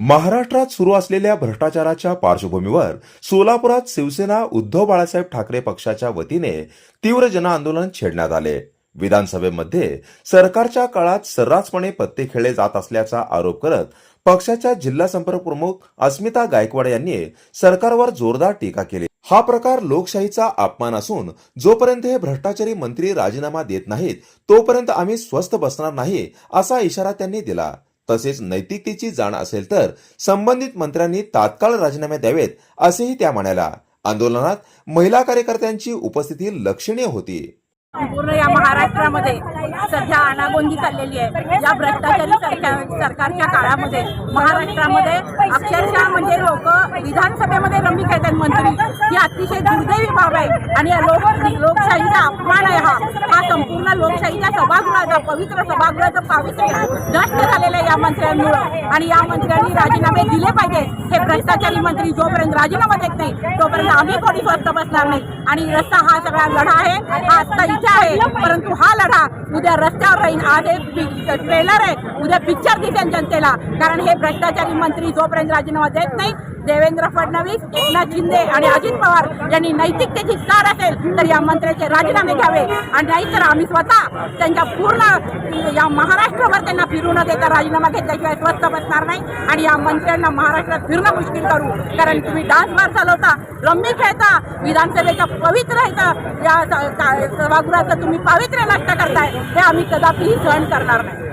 महाराष्ट्रात सुरू असलेल्या भ्रष्टाचाराच्या पार्श्वभूमीवर सोलापुरात शिवसेना उद्धव बाळासाहेब ठाकरे पक्षाच्या वतीने तीव्र जनआंदोलन छेडण्यात आले. विधानसभेमध्ये सरकारच्या काळात सर्रासपणे पत्ते खेळले जात असल्याचा आरोप करत पक्षाच्या जिल्हा संपर्क प्रमुख अस्मिता गायकवाड यांनी सरकारवर जोरदार टीका केली. हा प्रकार लोकशाहीचा अपमान असून जोपर्यंत हे भ्रष्टाचारी मंत्री राजीनामा देत नाहीत तोपर्यंत आम्ही स्वस्थ बसणार नाही असा इशारा त्यांनी दिला. तसेच नैतिकतेची जाण असेल तर संबंधित मंत्र्यांनी तात्काळ राजीनामे द्यावेत असेही त्या म्हणाल्या. आंदोलनात महिला कार्यकर्त्यांची उपस्थिती लक्षणीय होती. पूर्ण या महाराष्ट्रामध्ये सध्या अनागोंदी चाललेली आहे. या भ्रष्टाचारी सरकार सरकारच्या काळामध्ये महाराष्ट्रामध्ये अक्षरशः म्हणजे लोक विधानसभेमध्ये रमी खेळतात मंत्री. ही अतिशय दुर्दैवी बाब आहे. आणि या लोक लोकशाहीचा अपमान आहे हा. हा संपूर्ण लोकशाहीच्या सभागृहाचा पवित्र सभागृहाचं पावित्र्य नष्ट झालेलं आहे या मंत्र्यांमुळे. आणि या मंत्र्यांनी राजीनामे दिले पाहिजे. हे भ्रष्टाचारी मंत्री जोपर्यंत राजीनामा देत नाही तोपर्यंत आम्ही कोणी स्वस्त बसणार नाही. आणि रस्ता हा सगळा लढा आहे. हा आत्ता इथे आहे. परंतु हा लढा उद्या रस्त्यावर राहील. आज एक ट्रेलर आहे. उद्या पिक्चर दिसेल जनतेला. कारण हे भ्रष्टाचारी मंत्री जोपर्यंत राजीनामा देत नाही देवेंद्र फडणवीस एकनाथ शिंदे आणि अजित पवार यांनी नैतिकतेची सार असेल तर या मंत्र्याचे राजीनामे घ्यावे. आणि नाहीतर आम्ही स्वतः त्यांच्या पूर्ण या महाराष्ट्रावर त्यांना फिरू न देता राजीनामा घेतल्याशिवाय स्वस्त बसणार नाही. आणि या मंत्र्यांना महाराष्ट्रात फिरणं मुश्किल करू. कारण तुम्ही डान्स बार चालवता रम्मी खेळता विधानसभेच्या पवित्र ह्याचं या सभागृहात तुम्ही पावित्र्य नष्ट करताय हे आम्ही कदापिही सहन करणार नाही.